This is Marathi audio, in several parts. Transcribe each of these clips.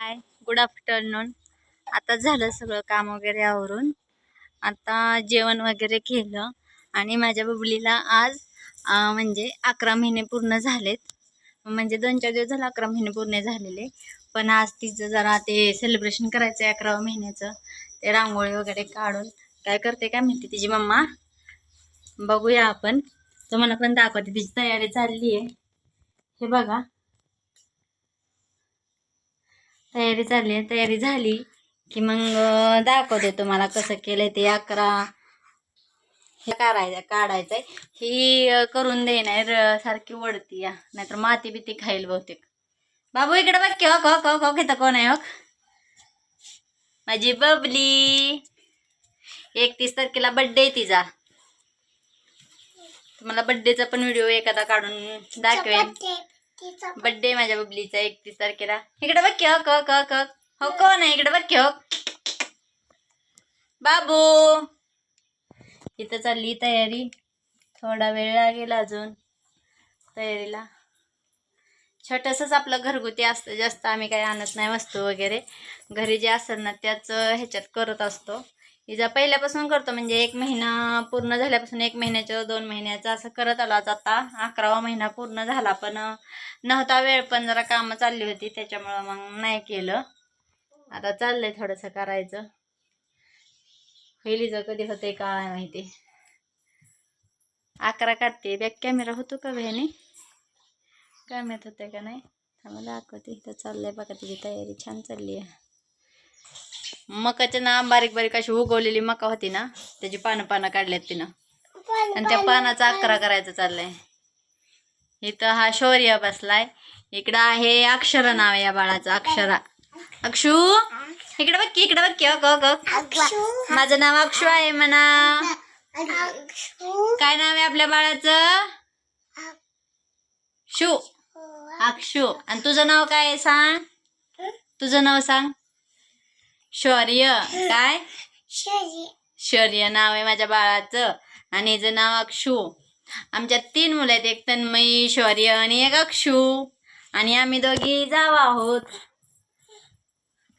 हाय गुड आफ्टरनून आता झालं सगळं काम वगैरे आवरून. आता जेवण वगैरे केलं आणि माझ्या बबलीला आज म्हणजे अकरा महिने पूर्ण झालेत. म्हणजे दोन चार दिवस झालं अकरा महिने पूर्ण झालेले. पण आज तिचं जरा ते सेलिब्रेशन करायचं आहे अकराव्या महिन्याचं. ते रांगोळी वगैरे काढून. काय करते काय माहिती तिची मम्मा? बघूया आपण. तर मला पण दाखवते. तिची तयारी चालली आहे हे बघा. तयारी चालली आहे. तयारी झाली की मग दाखवते तुम्हाला कसं केलंय ते अकरा. हे काढायचं काढायचंय. ही करून देणार सारखी वडती या. नाहीतर माती बिती खाईल बहुतेक. बाबू इकडे बघ की हो हो हो घेता कोण आहे हो माझी बबली. एकतीस तारखेला बड्डे आहे तिचा. तुम्हाला बड्डेचा पण व्हिडिओ एखादा काढून दाखवेन. बड्डे माझ्या बबलीचा एकतीस तारखेला. इकडे बघ की हो क क क हो कोण आहे? इकडे बघ की बाबू. इथं चालली तयारी. थोडा वेळ लागेल अजून तयारीला. छोटंसंच आपलं घरगुती असतं जास्त आम्ही काही आणत नाही वस्तू वगैरे. घरी जे असतात ना त्याच ह्याच्यात करत असतो. हिजा पहिल्यापासून करतो म्हणजे एक महिना पूर्ण झाल्यापासून एक महिन्याचं दोन महिन्याचं असं करत आलो आज आता. अकरावा महिना पूर्ण झाला पण नव्हता वेळ पण जरा कामं चालली होती त्याच्यामुळं मग नाही केलं. आता चाललंय थोडंसं करायचं. पहिलीचं कधी होते काय माहिती. अकरा काढते बॅक कॅमेरा होतो का बहिणी? काय माहीत होते का नाही? मला दाखवते. इथं चाललंय बघा तिची तयारी छान चालली आहे. मकाच्या ना बारीक बारीक अशी उगवलेली मका होती ना त्याची पानं पानं काढल्यात तिनं. आणि त्या पानाचा अकरा करायचं चाललंय. इथं हा शौर्य बसलाय. इकडं आहे अक्षरा नाव या बाळाचं अक्षरा. अक्षू इकडे बघ की इकडे बघ की अग अग. माझं नाव अक्षू आहे म्हणा. काय नाव आहे आपल्या बाळाचं? शू अक्षू. आणि तुझं नाव काय आहे सांग? तुझं नाव सांग. शौर्य. काय? शौर्य. नाव आहे माझ्या बाळाचं आणि हिचं नाव अक्षू. आमच्यात तीन मुलं आहेत एक तन्मयी शौर्य आणि एक अक्षू. आणि आम्ही दोघी जाव आहोत.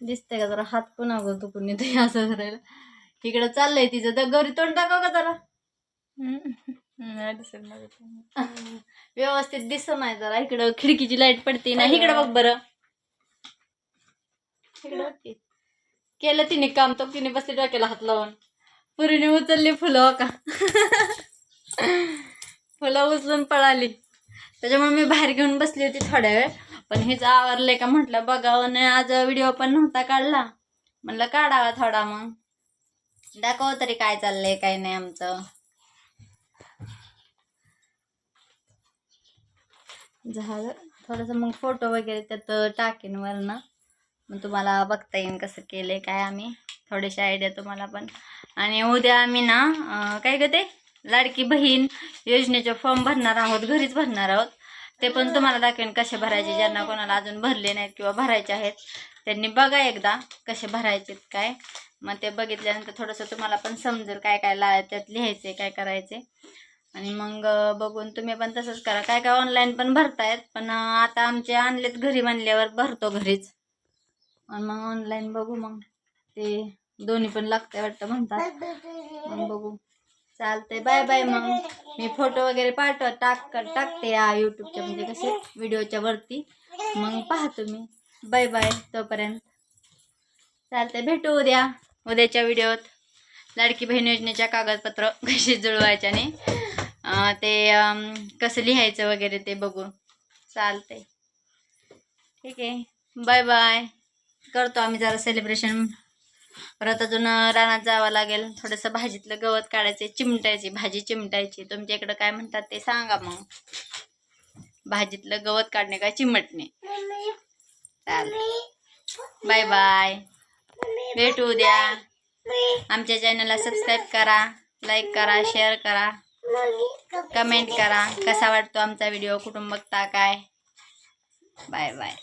दिसतंय का जरा? हात पुन्हा करतो पुणे ते असं करायला. इकडं चाललंय तिचं. तर गौरी तोंड दाखव का जरा. व्यवस्थित दिसत नाही जरा. इकडं खिडकीची लाइट पडते ना. इकडं बघ बरं. इकडं. केलं तिने काम तो तिने बसली डोक्याला हात लावून. पुरीने उचलली फुलं हो का? फुलं उचलून पळाली. त्याच्यामुळे मी बाहेर घेऊन बसली होती थोड्या वेळ. पण हेच आवरले का म्हटलं बघावं. नाही आज व्हिडिओ पण नव्हता काढला. म्हटलं काढावा थोडा मग. दाखव तरी काय चाललंय काय नाही आमचं. झालं. थोडंसं मग फोटो वगैरे त्यात टाकेन वरनं. मग तुम्हाला बघता येईन कसं केलंय काय आम्ही. थोडीशी आयडिया तुम्हाला पण. आणि उद्या आम्ही ना काय ग ते? लाडकी बहीण योजनेचे फॉर्म भरणार आहोत घरीच भरणार आहोत. ते पण तुम्हाला दाखवेन कसे भरायचे ज्यांना कोणाला अजून भरले नाहीत किंवा भरायचे आहेत. त्यांनी बघा एकदा कसे भरायचे काय. मग ते बघितल्यानंतर थोडंसं तुम्हाला पण समजेल काय काय ला त्यात लिहायचे काय करायचे आणि मग बघून तुम्ही पण तसंच करा. काय काय ऑनलाईन पण भरतायत पण आता आमचे आणलेत घरी म्हणल्यावर भरतो घरीच. आणि मग ऑनलाईन बघू मग. ते दोन्ही पण लागतंय वाटतं म्हणतात. मग बघू. चालतंय. बाय बाय मग. मी फोटो वगैरे पाठव टाक टाकते या यूट्यूबच्या म्हणजे कसे व्हिडिओच्या वरती. मग पाहतो तुम्ही बाय बाय तोपर्यंत. चालतंय. भेटू उद्या. उद्याच्या व्हिडिओत लाडकी बहीण योजनेच्या कागदपत्र कशी जुळवायच्याने अं, ते कसं लिहायचं वगैरे ते बघू. चालतंय. ठीक आहे. बाय बाय करतो आम्ही जरा सेलिब्रेशन परत अजून रानात जावं लागेल. थोडंसं भाजीतलं गवत काढायचे चिमटायची भाजी चिमटायची. तुमच्या इकडं काय म्हणतात ते सांगा मग. भाजीतलं गवत काढणे काय चिमटणे? चालेल. बाय बाय भेटू उद्या. आमच्या चॅनलला सबस्क्राईब करा लाईक करा शेअर करा. कमेंट करा. कसा वाटतो आमचा व्हिडिओ कुठून बघता काय? Bye bye